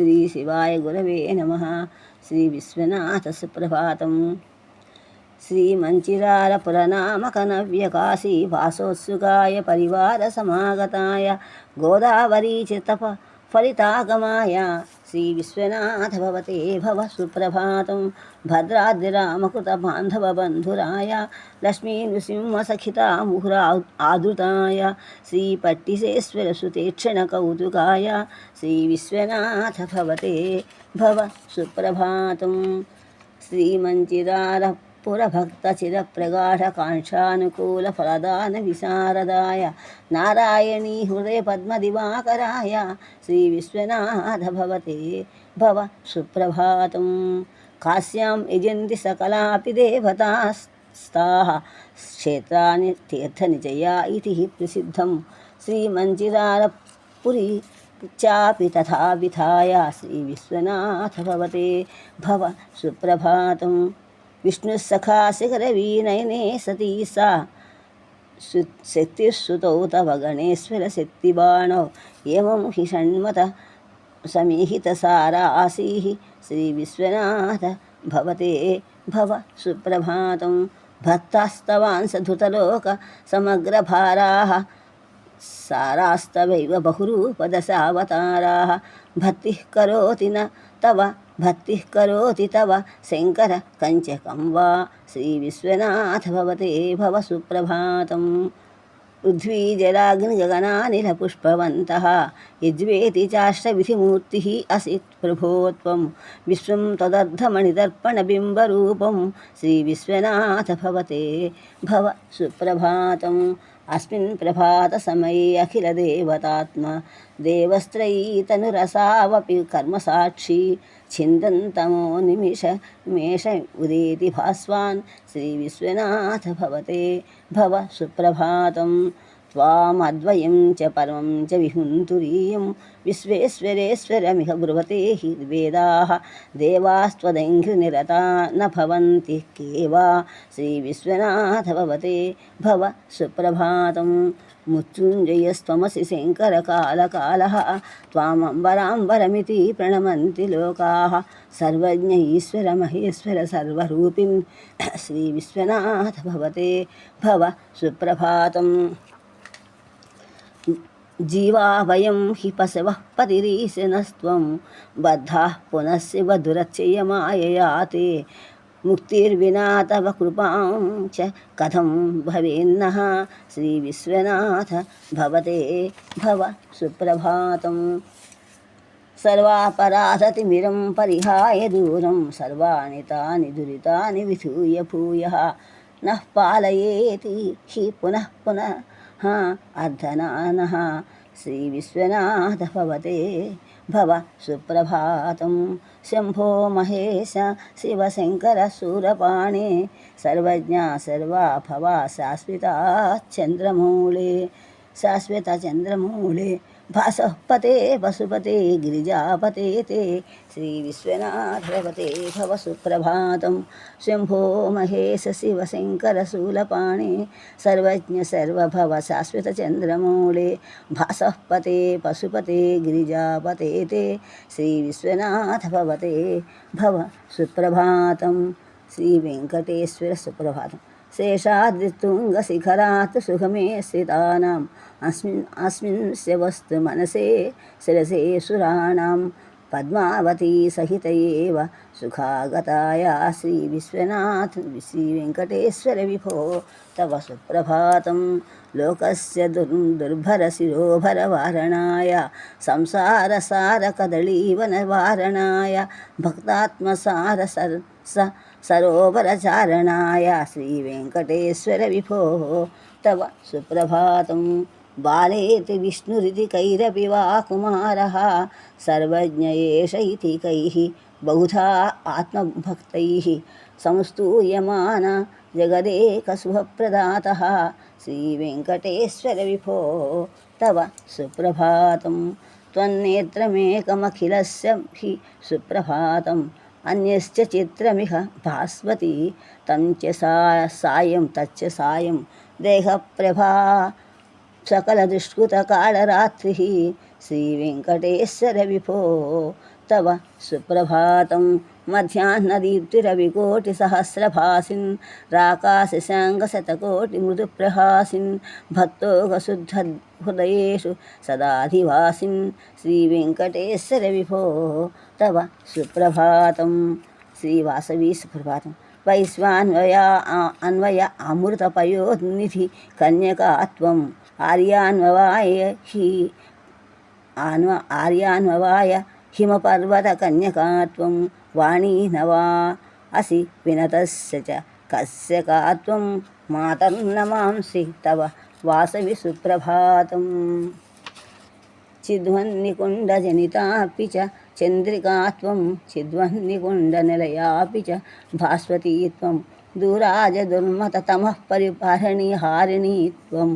శ్రీ శివాయ గురవే నమ. శ్రీ విశ్వనాథ సుప్రభాతం. శ్రీ మంచిరాల పురనామక నవ్య కాశీ వాసోత్సుకాయ పరివార సమాగతాయ గోదావరీ చిత్తప ఫలితాగమాయ. శ్రీ విశ్వనాథ భవతే భవ సుప్రభాతం. భద్రాద్రిరామకృత బాంధవ బంధురాయ లక్ష్మీ నృసింహ సఖిత ముహురా ఆదృతాయ. శ్రీ పట్టిశేశ్వర సుతేక్షణ కౌతుకాయ. శ్రీ విశ్వనాథ భవతే భవ సుప్రభాతం. శ్రీమంచిరార పురభక్తచిరప్రగాఢ కాంక్షానుకూల ఫలదాన విశారదాయ నారాయణీ హృదయ పద్మదివాకరాయ శ్రీ విశ్వనాథ భవతే భవ సుప్రభాతం కాశ్యాం యజంతి సకలాపి దేవతాస్తాః క్షేత్రాన్ని తీర్థనిజయా ఇది ప్రసిద్ధం శ్రీమంచిరారపురి చాపి తథా విధాయ శ్రీ విశ్వనాథ భవతే భవ సుప్రభాతం విష్ణు సఖా శిఖర శిఖరవీనయనే సతీ సా. శక్తిశ్రుతౌ తవ గణేశ్వర శక్తిబాణౌ. ఏమం హి షణ్మత సమీహిత సారాసీ శ్రీ విశ్వనాథ భవతే భవ సుప్రభాతం. భక్తాస్తవాంసధృతలోక సమగ్రభారా. సారాస్తవైవ బహురూపదశావతారా. భక్తి కరోతి న తవ భక్తిः కరోతి తవ శంకర కంచకం వా శ్రీవిశ్వనాథ భవతే భవ సుప్రభాతం పృథ్వీ జలాగ్నిగగనానిలపుష్పవంతः యజ్వేతి చాష్టవిధిమూర్తిः असि प्रभो त्वं विश्वं त्वदर्धमणिदर्पणबिम्बरूपं श्रीविश्वनाथ भवते भव सुप्रभातम् अस्मिन् प्रभातसमये अखिलदेवतात्मा देवस्त्रयीतनुरसावपि कर्मसाक्षी ఛిందంతమో నిమిష మేష ఉదేతి భాస్వాన్ శ్రీ విశ్వనాథ భవతే భవ సుప్రభాతం. త్వామద్వయం చ పరమం చ విహుంతురీయం విశ్వేశ్వరేశ్వరమిహ బ్రువతే హి వేదా దేవాస్త్వదంఘ్రినిరతా న భవంతి కేవా శ్రీవిశ్వనాథ భవతే భవ సుప్రభాతం ముత్యుంజయస్త్వమసి శంకరకాలకాలः త్వామంబరాంబరమితి ప్రణమంతి లోకాः సర్వజ్ఞ ఈశ్వర మహేశ్వర సర్వరూపిం శ్రీవిశ్వనాథ భవతే భవ సుప్రభాతం జీవావయం హి పశవ పరిరీశనస్త్వం బద్ధా పునఃశివ దురచ్చయమాయయా తే ముక్తిర్వినా తవ కృపాం చ కథం భవేన్న. శ్రీ విశ్వనాథ భవతే భవ సుప్రభాతం. సర్వాపరాధతిమిరం పరిహాయ దూరం. సర్వాణి తాని దురితాని విధూయ భూయ. నః పాలయేతి హి పునః పునః అర్ధనానः శ్రీవిశ్వనాథ భవతే భవ సుప్రభాతం శంభో మహేశ శివశంకర శూరపాణే సర్వజ్ఞ సర్వాభవ శాశ్వత చంద్రమూళే శాశ్వత చంద్రమూళే భాసపతే వసుపతే గిరిజాపతే తే శ్రీ విశ్వనాథవతే భవ సుప్రభాతం శంభో మహేశ శివ శంకర శూలపాణే సర్వజ్ఞ సర్వభవ శాశ్వత చంద్రమౌళే భాసపతే పశుపతే గిరిజాపతే తే శ్రీ విశ్వనాథభవతే భవ సుప్రభాతం శ్రీ వెంకటేశ్వర సుప్రభాతం శేషాద్రితుంగశిఖరాత్ సుఖమే స్థితానాం అస్మిన్ అస్మిన్ శివస్తు మనసే శిరసే సురాణం పద్మావతీ సహిత సుఖాగతాయా శ్రీ విశ్వనాథ్ శ్రీ వెంకటేశ్వర విభో తవ సుప్రభాతం లోకస్య దుర్ దుర్భర శిరోభర వారణాయ సంసార సార కదళీవన వారణాయ భక్తాత్మసార స सरोवरचारणाय श्रीवेङ्कटेश्वर विभोः तव सुप्रभातं बालेति विष्णुरिति कैरपि वा कुमारः सर्वज्ञ एष इति कैः बहुधा आत्मभक्तैः संस्तूयमान जगदेकशुभप्रदातः श्रीवेङ्कटेश्वर विभो तव सुप्रभातं त्वन्नेत्रमेकमखिलस्य हि सुप्रभातम् అన్యశ్చ చిత్రమిహ భాస్వతి తంచ సాయం తచ్చ సాయం దేహ ప్రభా సకల దుష్కృత దుష్కృతకాళరాత్రి శ్రీవెంకటేశ్వర విభో తవ సుప్రభాతం. మధ్యాహ్నదీప్తిరవికోటిసహస్రభాసిన్ రాకాశశాంగశతకోటి మృదుప్రహాసిన్ భక్తోగశుద్ధ హృదయేషు సదాధివాసిన్. శ్రీవెంకటేశ్వర విభో తవ సుప్రభాతం. శ్రీవాసవి సుప్రభాతం. వైశ్వాన్వయ అన్వయ అమృతపయోనిధి కన్యకాత్వం. ఆర్యాన్వవాయ హి ఆన్వ ఆర్యాన్వవాయ హిమపర్వత కన్యకాత్వం त्वं वाणी नवा असि विनतस्य च कस्य का त्वं मातर्नमांसि तव वासवि सुप्रभातम् चिद्वह्निकुण्डजनितापि च चन्द्रिका त्वं चिद्वह्निकुण्डनिलयापि च भास्वती त्वं दूराजदुर्मततमः परिहरिणी हारिणी त्वं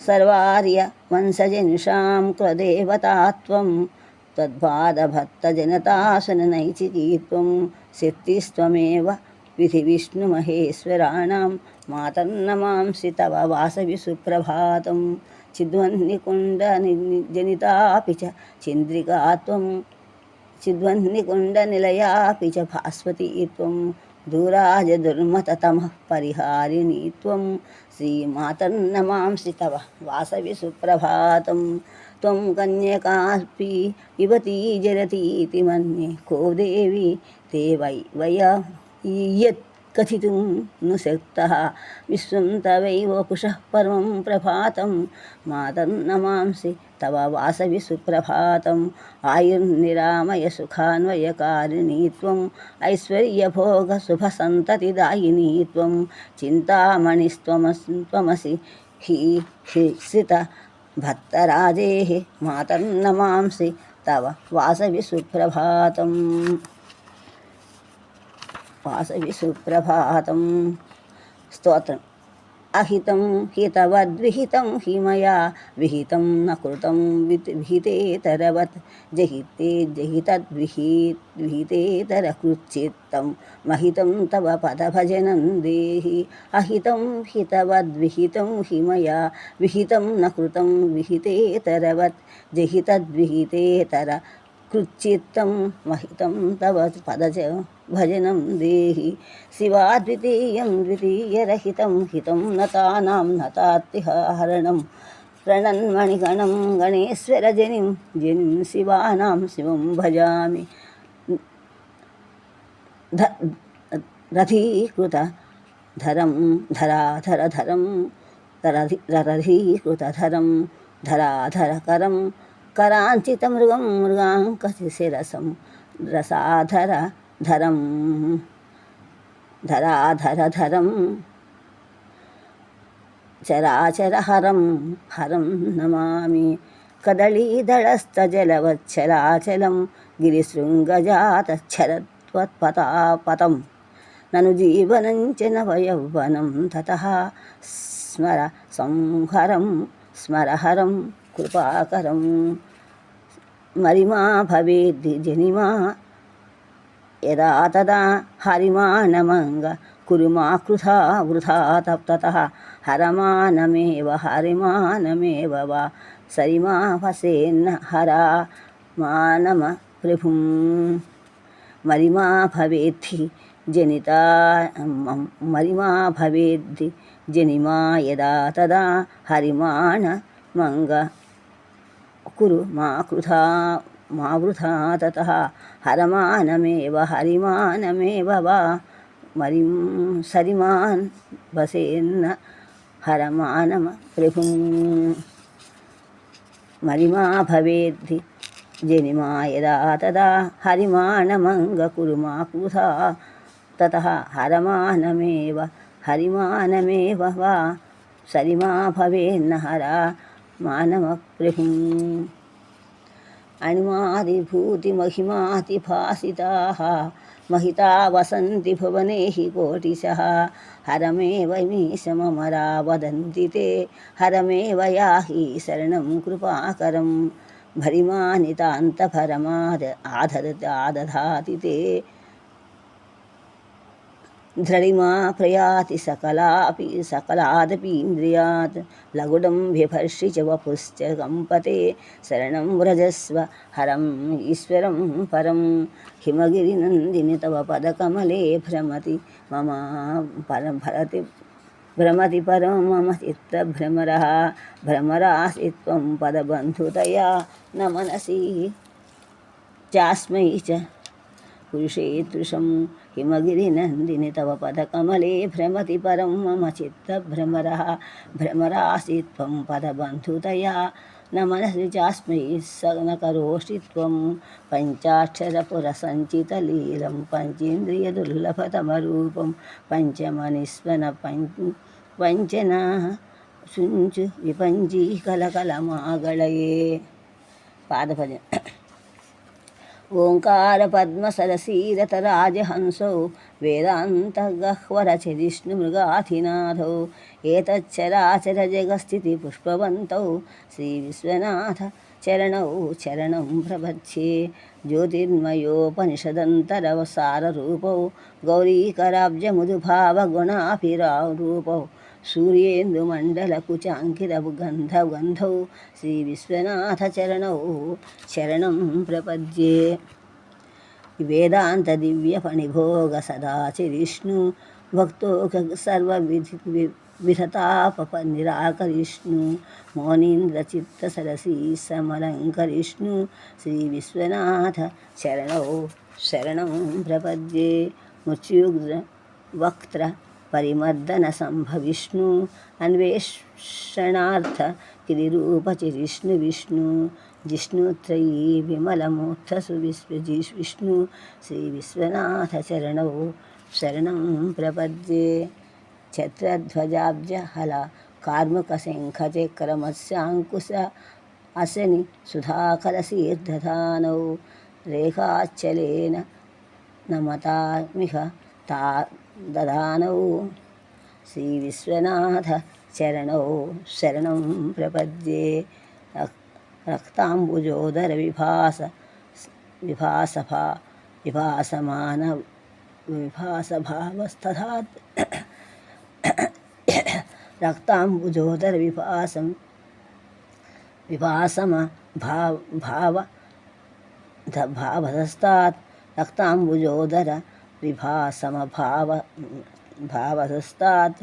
సర్వార్య వంశజనుషాం క్వదేవతాత్వం తద్బాధభక్తజనతాసునైచికీత్వం శక్తిస్త్వమేవ విధి విష్ణుమహేశ్వరాణం మాతన్నమాంసి తవ వాసవి సుప్రభాతం చిద్వన్నికుండ జనితాపి చ చంద్రికా చిద్వన్నికుండ నిలయాపి చ భాస్వతీ त्वं दूराजदुर्मततमः परिहारिणी त्वं श्रीमातर्नमांसि तव वासवि सुप्रभातं। त्वं कन्यकापि युवती जरतीति मन्ये को देवी ते वै वय यत् कथितुं न शक्तः विश्वं तवैव कुशः परमं प्रभातं। मातर्नमांसि तव वासवि सुप्रभातम्। आयुर्निरामय सुखान्वयकारिणी त्वम् ऐश्वर्यभोगशुभसन्ततिदायिनी त्वं। चिन्तामणिस्त्वमसि, त्वमसि। हि श्रित भक्तराजेः मातर्नमांसि तव वासवि सुप्रभातम्। वासविसुप्रभातं स्तोत्रम्। अहितं हितवद्विहितं हि मया विहितं न कृतं विहितेतरवत्। जहिते जहितद्विहित् विहितेतरकृच्चित्तं महितं तव पदभजनं देहि। अहितं हितवद्विहितं हि मया विहितं न कृतं विहितेतरवत्। जहितद्विहितेतर कृच्चित्तं महितं तव पदज भजनं देहि शिवाद्वितीयं द्वितीयरहितं हितं नतानां नतात्तिहरणं प्रणन्मणिगणं गणेश्वरजनिं जनिं शिवानां शिवं भजामि। ध रथीकृतधरं धराधरधरं ररधीकृतधरं धराधरकरं కరాంచిత మృగం మృగాంకశిరసం రసాధర ధరం ధరాధర ధరం చరాచర హరం హరం నమామి. కదళీదళస్తజలవచ్చలాచలం గిరిశృంగజాతరత్వత్పతాపతం నను జీవనం జీవనంచ నవయౌవనం తత స్మర సంహరం స్మరహరం. కృపాకరం. మరిమా భవేద్ది జనిమా. యదా తదా హరిమానమంగ కురుమాకృథా వృథా తప్త హరమానమేవ హరిమానమేవ వా సరిమా వసేన్న హరా మానమ ప్రభు. మరిమా భవేద్ది జనిత మరిమా భవేద్ది జనిమా. యదా తదా హరిమాణ మంగ కురు మా కృధా మా వృధా తత హరమానమేవ హరిమానమేవ వా మరి సరిమాన్ బసేన్న హరమానమ ప్రభు మరిమా భవేద్ది జనిమా యదా తదా హరిమాణమంగ కురు మా కృధా తత హరమానమేవ హరిమానమేవ వా సరిమా భవేన్న హరా हरा मानमप्रभुम् अणिमादिभूतिमहिमातिभासिताः महिता वसन्ति भुवने हि कोटिशः हरमेव मीशममरा वदन्ति ते हरमेव याहि शरणं कृपाकरं भरिमानितान्तपरमाद आधर आदधाति ते द्रडिमा प्रयाति सकलापि सकलादपीन्द्रियात् लघुडं बिभर्षि च वपुश्च कम्पते शरणं व्रजस्व हरम् ईश्वरं परं हिमगिरिनन्दिनि तव पदकमले भ्रमति मम परं भरति भ्रमति परं मम चित्तभ्रमरः भ्रमरासि त्वं पदबन्धुतया न मनसि चास्मै च पुरुषेतृशं हिमगिरिनन्दिनि तव पदकमले भ्रमति परं मम चित्तभ्रमरः भ्रमरासि त्वं पदबन्धुतया न मनसि चास्मै स न करोषि त्वं पञ्चाक्षरपुरसञ्चितलीलं पञ्चेन्द्रियदुर्लभतमरूपं पञ्चमनिस्वन पञ्च पञ्चना ఓంకార పద్మ సరసీరత రాజహంసౌ వేదాంతగహ్వరచరిష్ణుమృగాధినాథౌ ఏతరాచర జగస్థితి పుష్పవంతౌ శ్రీ విశ్వనాథ చరణౌ చరణం ప్రభచ్చే జ్యోతిర్మయోపనిషదంతరవసారూపౌ గౌరీకరాబ్జముదుభావగుణాభిరారూపౌ సూర్యేందు మండలకు చాంకిరవు గంధ గంధౌ శ్రీ విశ్వనాథ చరణ శరణం ప్రపద్యే. వేదాంత దివ్య ఫణిభోగ సదాచిరిష్ణు భక్తోక సర్వవిధి విధతాప నిరాకరిష్ణు మౌనీంద్ర చిత్త సరసీ సమలంకరిష్ణు శ్రీ విశ్వనాథ శరణౌ శరణం ప్రపద్యే. మృత్యుగ్ర వక్త్ర పరిమర్దన సంభవిష్ణు అన్వేషణార్థ తిరిరూప చిరిష్ణు విష్ణు జిష్ణుత్రయీ విమలమూర్ధ సువిశ్వజీ విష్ణు శ్రీ విశ్వనాథ చరణౌ శరణం ప్రపద్యే ఛత్రధ్వజాబ్జ హల కార్ముక శంఖచక్రమస్యాంకుశ అశని సుధాకలశీర్ధానౌ రేఖాచలేన నమతామిహ తా ददानौ। श्रीविश्वनाथ चरणौ शरणं प्रपद्ये। रक्ताम्बुजोदरविभास विभासभा, विभासमान विभासभावस्तथात् रक्ताम्बुजोदरविभासं विभासम भाव भाव भावधस्तात् रक्ताम्बुजोदर विभासमभाव भावधस्तात्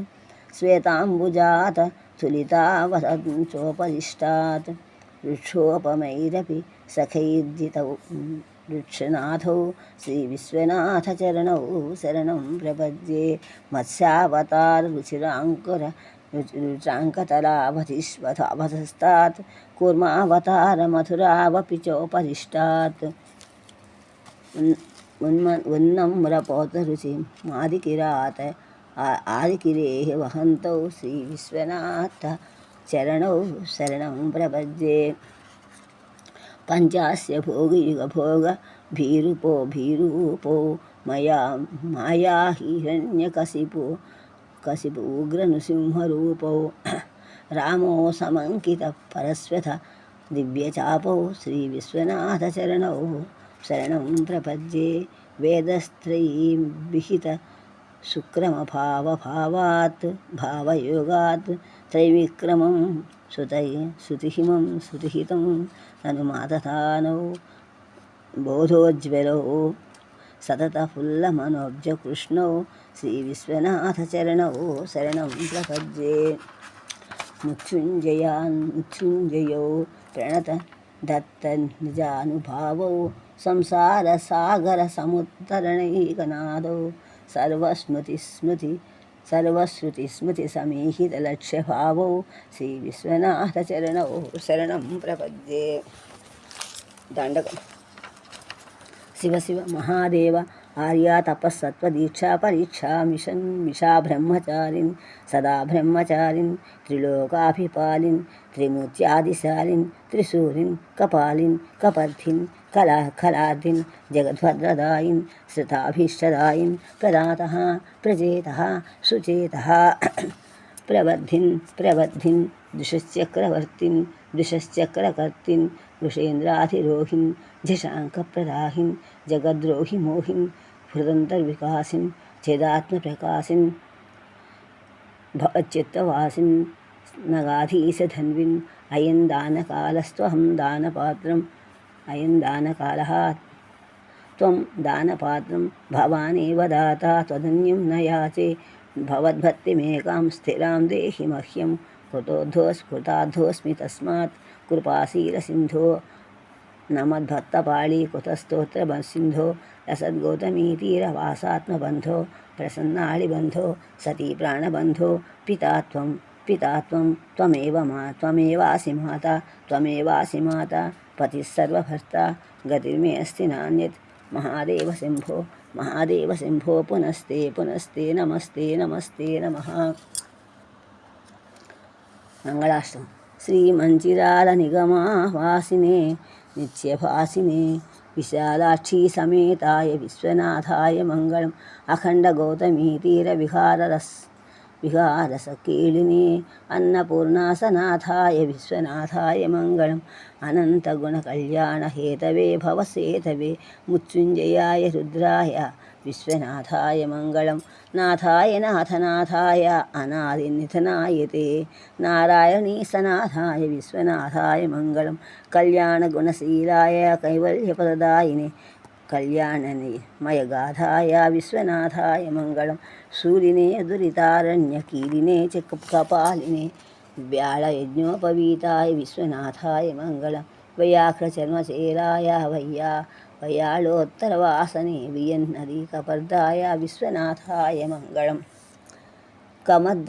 श्वेताम्बुजात तुलितावसञ्चोपदिष्टात् वृक्षोपमैरपि सखैर्जितौ। वृक्षनाथौ श्रीविश्वनाथचरणौ शरणं प्रपद्ये। मत्स्यावताररुचिराङ्कुर रुचाङ्कतलावधिष्वधावधस्तात् कूर्मावतारमथुरावपि चोपदिष्टात्। उन्म मादिकिरात आदिकिरेः वहन्तौ श्रीविश्वनाथ चरणौ शरणं प्रपद्ये पञ्चास्य भोगयुगभोग भीरुपो भीरूपो मया, माया हिरण्यकशिपो, कशिपु उग्रनृसिंहरूपौ। रामो समङ्कितपरस्वथ दिव्यचापौ श्रीविश्वनाथचरणौ శరణం ప్రపద్యే వేదస్త్రయీం విహిత శుక్రమభావభావాత్ భావయోగాత్ త్రైవిక్రమం శృతయ శృతిహిమం శృతిహితం అనుమాతతానౌ బోధోజ్వలౌ సతతఫుల్లమనోబ్జకృష్ణౌ శ్రీవిశ్వనాథచరణౌ శరణం ప్రపద్యే ముత్యుంజయాన్ ముత్యుంజయౌ ప్రణత దత్త నిజానుభావౌ సంసార సాగర సముద్ధరణైకనాథౌ సర్వస్మృతి స్మృతి సర్వశ్రుతి స్మృతి సమీహిత లక్ష్యభావౌ శ్రీ విశ్వనాథ చరణౌ శరణం ప్రపద్యే. దండకం. శివ శివ మహాదేవ ఆర్యా తపస్సత్వదీక్షా పరీక్షా మిషన్ మిషా బ్రహ్మచారిన్ సదా బ్రహ్మచారిన్ త్రిలోకాభిపాలిన్ త్రిమూర్త్యాదిశాలిన్ త్రిశూలిన్ కపాలిన్ కపర్థిన్ कलाखलादिं जगद्भद्रदायिं श्रुताभीष्टदायिं प्रदातः, प्रजेतः, सुचेतः। प्रबद्धिं प्रबद्धिं दुषश्चक्रवर्तिं दुषश्चक्रकर्तिं वृषेन्द्राधिरोहिं झषाङ्कप्रदाहिं जगद्रोहिमोहिं हृदन्तर्विकासिं छेदात्मप्रकाशिं भवच्चित्तवासिं नगाधीशधन्विम् अयं दानकालस्त्वहं दानपात्रं अयं दानकालः त्वं दानपात्रं भवानेव दाता त्वदन्यं न याचे। भवद्भक्तिमेकां स्थिरां देहि मह्यं कृतोद्धोस्कृताद्धोऽस्मि तस्मात्। कृपाशीलसिन्धो, न मद्भक्तपाळी कुतस्तोत्रसिन्धो रसद्गौतमीतीरवासात्मबन्धो प्रसन्नाळिबन्धो सती प्राणबन्धो पिता त्वं పితా త్వం త్వమేవ మా త్వమేవాసి మాత త్వమేవాసి మాత పతిస్సర్వభర్త గతిర్మే అస్తి నాణ్యత్ మహాదేవ శంభో మహాదేవ శంభో పునస్తే పునస్తే నమస్తే నమస్తే నమ మంగళాష్టం శ్రీమంచిరాల నిగమావాసినే నిత్యభాసినే విశాలాక్షి సమేతాయ విశ్వనాథాయ మంగళం అఖండ గౌతమీ తీర విహారరస్ విహారసకీళిని అన్నపూర్ణాసనాథాయ విశ్వనాథాయ మంగళం. అనంతగుణకళ్యాణహేతవే భవసేతవే మృత్యుంజయాయ రుద్రాయ విశ్వనాథాయ మంగళం. నాథాయ నాథనాథాయ అనాది నిధనాయతే నారాయణీ సనాథాయ విశ్వనాథాయ మంగళం. కళ్యాణగుణశీలాయ కైవల్యపదదాయిని. కళ్యాణమయగాధాయ విశ్వనాథాయ మంగళం శూలినే దురితారణ్యకీలినే చ కపాలినే వ్యాళయజ్ఞోపవీతాయ విశ్వనాథాయ మంగళం వయాఘ్రచర్మచేరాయ వయ్యా వయాళోత్తరవాసనే వియన్నది కపర్దాయ విశ్వనాథాయ మంగళం. కమద్ద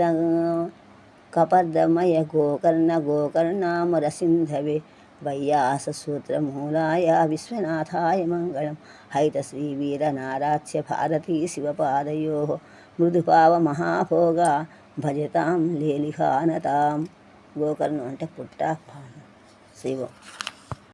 కపర్దమయ గోకర్ణ గోకర్ణామరసింధవే వైయాససూత్రమూలాయ విశ్వనాథాయ మంగళం. హైతశ్రీ వీరనారాచ్య భారతీ శివపాదయో. మృదుపావ మహాభోగ భజతాం లేలిహానతాం. గోకర్ణం అంటే పుట్ట శివం.